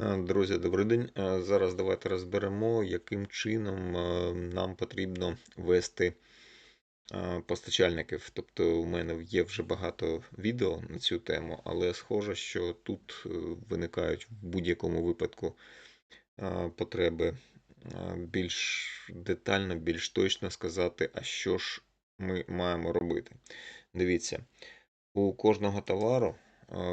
Е, Друзі, добрий день. Е, Зараз давайте розберемо, яким чином е, нам потрібно вести постачальників. Тобто, у мене є вже багато відео на цю тему, але схоже, що тут виникають в будь-якому випадку потреби більш детально, більш точно сказати, а що ж ми маємо робити. Дивіться, у кожного товару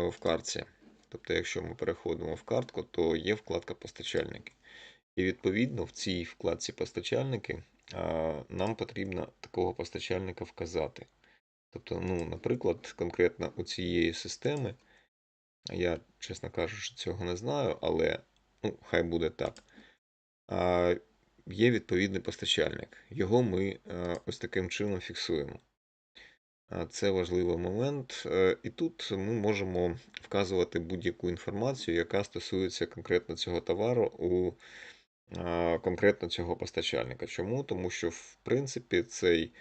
в картці Тобто, якщо ми переходимо в картку, то є вкладка постачальники. І відповідно в цій вкладці постачальники нам потрібно такого постачальника вказати. Тобто, ну, наприклад, конкретно у цієї системи, я, чесно кажучи, цього не знаю, але ну, хай буде так. Є відповідний постачальник. Його ми ось таким чином фіксуємо. Це важливий момент. Е, І тут ми можемо вказувати будь-яку інформацію, яка стосується конкретно цього товару у конкретно цього постачальника. Чому? Тому що, в принципі, цей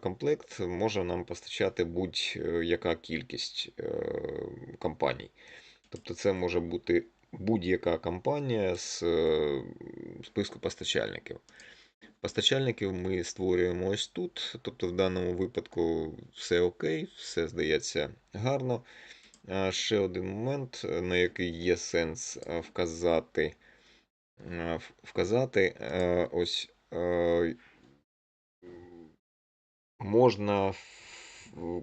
комплект може нам постачати будь-яка кількість е, компаній. Тобто, це може бути будь-яка компанія з е, списку постачальників. Постачальників ми створюємо ось тут. Тобто, в даному випадку все окей, все здається гарно. Ще один момент, на який є сенс вказати, вказати ось можна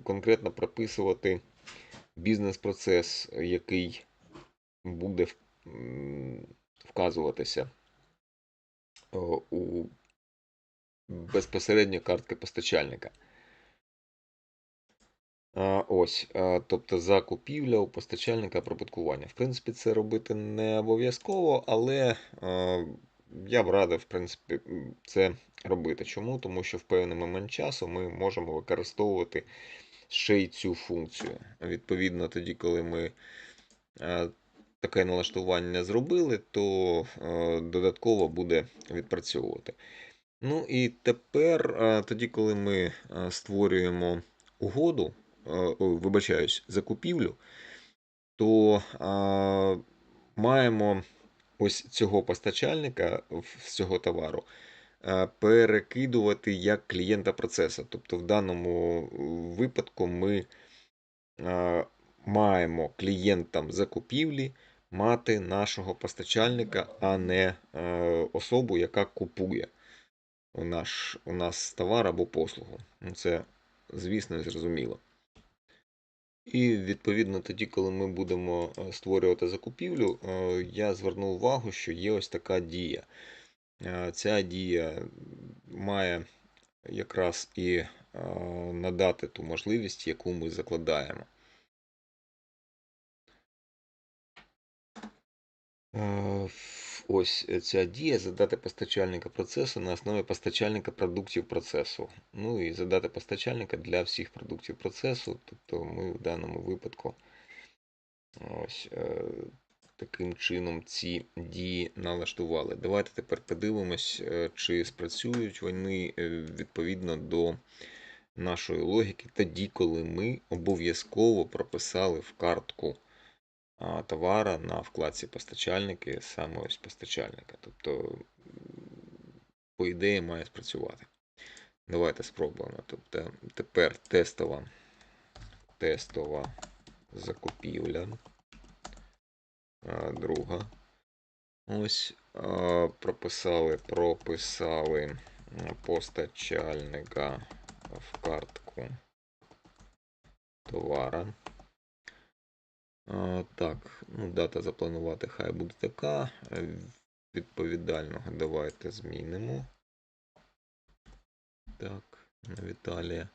конкретно прописувати бізнес-процес, який буде вказуватися у безпосередньо картки постачальника. Ось, тобто закупівля у постачальника прибуткування. В принципі, це робити не обов'язково, але я б радив, в принципі, це робити. Чому? Тому що в певний момент часу ми можемо використовувати ще й цю функцію. Відповідно, тоді, коли ми таке налаштування зробили, то додатково буде відпрацьовувати. Ну і тепер, тоді, коли ми створюємо угоду, вибачаюсь, закупівлю, то маємо ось цього постачальника з цього товару перекидувати як клієнта процесу. Тобто, в даному випадку ми маємо клієнтам закупівлі мати нашого постачальника, а не е, особу, яка купує у, наш, у нас товар або послугу. Ну, Це, звісно, зрозуміло. І відповідно тоді, коли ми будемо е, створювати закупівлю, е, я зверну увагу, що є ось така дія. Е, Ця дія має якраз і надати ту можливість, яку ми закладаємо. Е, Ось ця дія задати постачальника процесу на основі постачальника продуктів процесу. Ну і задати постачальника для всіх продуктів процесу. Тобто ми в даному випадку ось е, таким чином ці дії налаштували. Давайте тепер подивимось, е, чи спрацюють вони е, відповідно до нашої логіки, тоді, коли ми обов'язково прописали в картку товара на вкладці постачальники, саме ось постачальника. Тобто, по ідеї, має спрацювати. Давайте спробуємо. Тобто, тепер тестова, тестова закупівля. Друга. Ось прописали, прописали постачальника в картку товара. Так, ну, дата запланувати хай буде така. Е, Відповідального давайте змінимо. Так, на Віталія.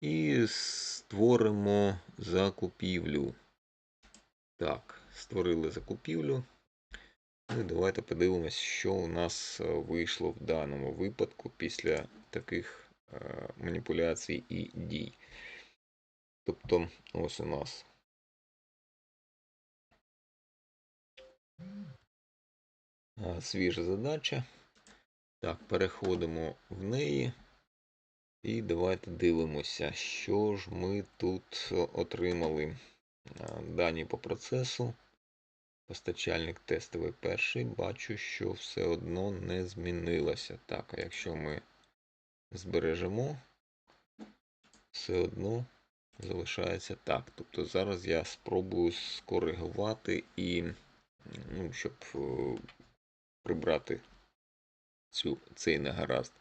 І створимо закупівлю. Так, створили закупівлю. Ну і давайте подивимось, що у нас е, вийшло в даному випадку після таких е, маніпуляцій і дій. Тобто, ось у нас свіжа задача. Так, переходимо в неї. І давайте дивимося, що ж ми тут отримали. Дані по процесу. Постачальник тестовий перший. Бачу, що все одно не змінилося. Так, а якщо ми збережемо, все одно залишається так. Тобто зараз я спробую скоригувати і, ну, щоб е, прибрати цю, цей негаразд.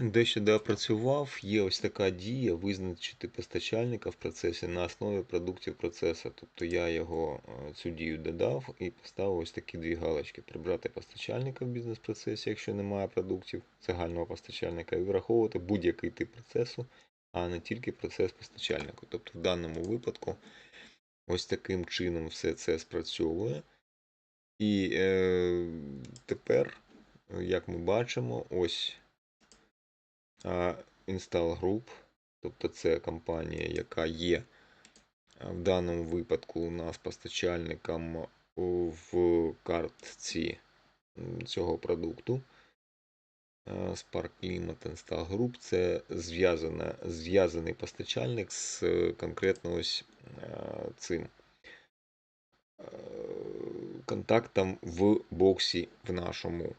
Дещо доопрацював, є ось така дія визначити постачальника в процесі на основі продуктів процесу. Тобто я його е, цю дію додав і поставив ось такі дві галочки. Прибрати постачальника в бізнес-процесі, якщо немає продуктів загального постачальника, і враховувати будь-який тип процесу, а не тільки процес постачальнику. Тобто в даному випадку ось таким чином все це спрацьовує. І е, тепер, як ми бачимо, ось Install Group, тобто це компанія, яка є в даному випадку у нас постачальником в картці цього продукту. Spark Climate Install Group це зв'язаний постачальник з е, конкретно ось цим контактом в боксі в нашому.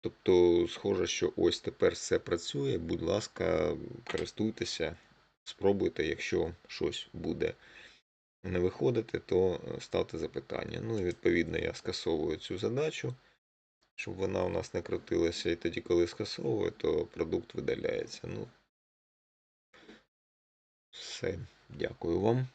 Тобто, схоже, що ось тепер все працює. Будь ласка, користуйтеся, спробуйте, якщо щось буде не виходити, то е, ставте запитання. Ну і відповідно я скасовую цю задачу, щоб вона у нас не крутилася. І тоді, коли скасовую, то продукт видаляється. Ну, все, дякую вам.